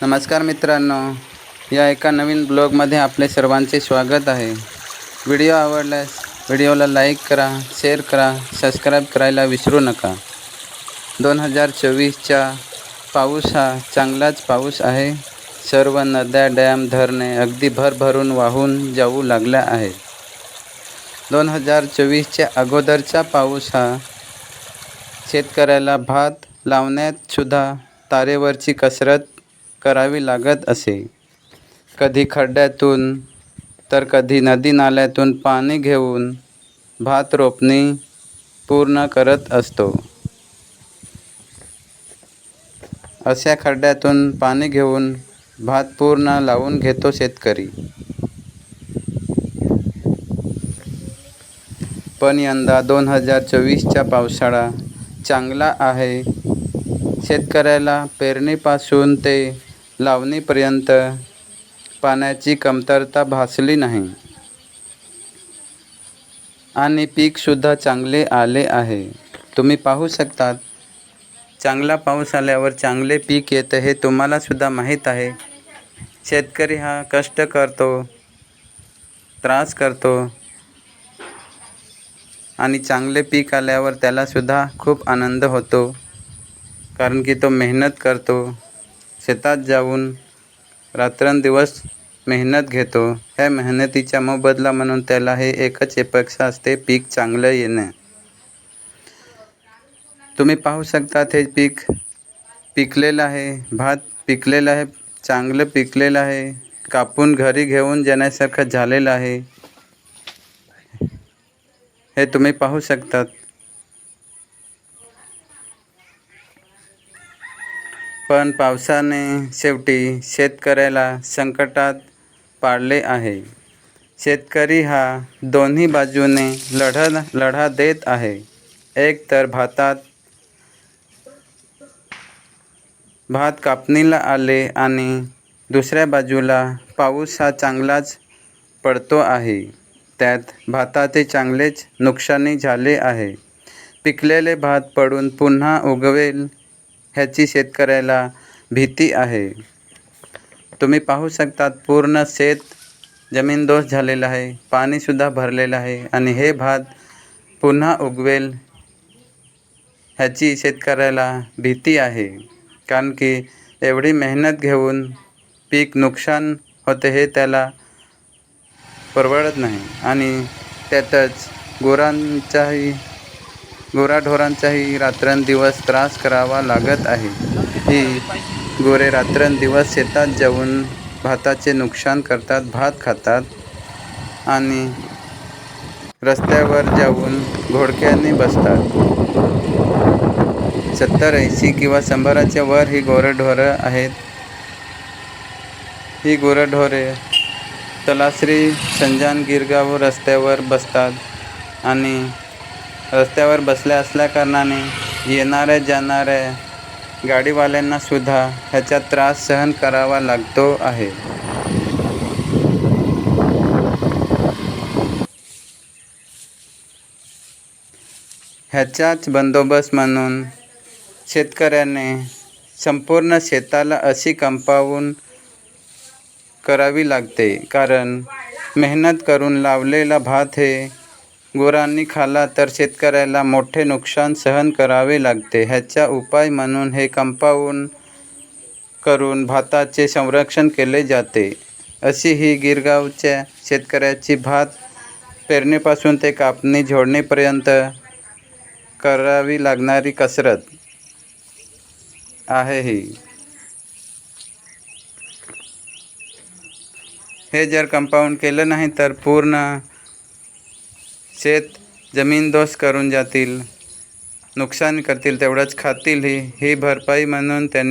नमस्कार मित्रांनो या एका नवीन ब्लॉगमध्ये आपले सर्वांचे स्वागत आहे. व्हिडिओ आवडल्यास व्हिडिओला लाईक करा शेअर करा सबस्क्राईब करायला विसरू नका. दोन हजार चोवीसच्या पाऊस हा चांगलाच पाऊस आहे. सर्व नद्या डॅम धरणे अगदी भरभरून वाहून जाऊ लागल्या आहेत. दोन हजार चोवीसच्या अगोदरचा पाऊस हा शेतकऱ्याला भात लावण्यातसुद्धा तारेवरची कसरत करावी लागत असे. कधी खड्ड्यातून तर कधी नदी नाल्यातून पाणी घेऊन भात रोपणी पूर्ण करत असतो. अशा खड्ड्यातून पाणी घेऊन भात पूर्ण लावून घेतो शेतकरी. पण यंदा दोन हजार चोवीसचा पावसाळा चांगला आहे. शेतकऱ्याला पेरणीपासून ते लावणीपर्यंत पाण्याची कमतरता भासली नाही. आणि पीकसुद्धा चांगले आले आहे. तुम्ही पाहू शकतात चांगला पाऊस आल्यावर चांगले पीक येतं हे तुम्हालासुद्धा माहीत आहे. शेतकरी हा कष्ट करतो त्रास करतो आणि चांगले पीक आल्यावर त्यालासुद्धा खूप आनंद होतो. कारण की तो मेहनत करतो. शेतात जाऊन रात्रंदिवस मेहनत घेतो. ह्या मेहनतीचा मोबदला म्हणून त्याला हे एकच अपेक्षा असते पीक चांगलं येणं. तुम्ही पाहू शकतात हे पीक पिकलेलं आहे भात पिकलेलं आहे चांगलं पिकलेलं आहे कापून घरी घेऊन जाण्यासारखं झालेलं आहे. हे तुम्ही पाहू शकतात. पण पावसाने शेवटी शेतकऱ्याला संकटात पाडले आहे. शेतकरी हा दोन्ही बाजूने लढा लढा देत आहे. एक तर भातात भात कापणीला आले आणि दुसऱ्या बाजूला पाऊस हा चांगलाच पडतो आहे. त्यात भाताचे चांगलेच नुकसानी झाले आहे. पिकलेले भात पडून पुन्हा उगवेल ह्याची शेतकऱ्याला भीती आहे. तुम्ही पाहू शकतात पूर्ण शेत जमीनदोष झालेलं आहे पाणीसुद्धा भरलेलं आहे आणि हे भात पुन्हा उगवेल ह्याची शेतकऱ्याला भीती आहे. कारण की एवढी मेहनत घेऊन पीक नुकसान होते हे त्याला परवडत नाही आणि त्यातच गुरांचाही गुराढोरांचाही रात्रंदिवस त्रास करावा लागत आहे. ही गोरे रात्रंदिवस शेतात जाऊन भाताचे नुकसान करतात भात खातात आणि रस्त्यावर जाऊन घोडक्याने बसतात. सत्तर ऐंशी किंवा शंभराच्या वर ही गोरढोरं आहेत. ही गुरढोरे तलाश्री संजान गिरगाव रस्त्यावर बसतात आणि रस्त्यावर बसल्या असल्याकारणाने येणाऱ्या जाणाऱ्या गाडीवाल्यांनासुद्धा ह्याचा त्रास सहन करावा लागतो आहे. ह्याचाच बंदोबस्त म्हणून शेतकऱ्याने संपूर्ण शेताला अशी कंपावून करावी लागते कारण मेहनत करून लावलेला भात हे गुरांनी खाल्ला तर शेतकऱ्याला मोठे नुकसान सहन करावे लागते. ह्याचा उपाय म्हणून हे कंपाऊंड करून भाताचे संरक्षण केले जाते. अशी ही गिरगावच्या शेतकऱ्याची भात पेरणीपासून ते कापणी झोडणीपर्यंत करावी लागणारी कसरत आहे ही. हे जर कंपाऊंड केलं नाही तर पूर्ण शेत जमीनदोष करून जातील. नुकसान करतील तेवढंच खातील ही ही भरपाई म्हणून त्यांनी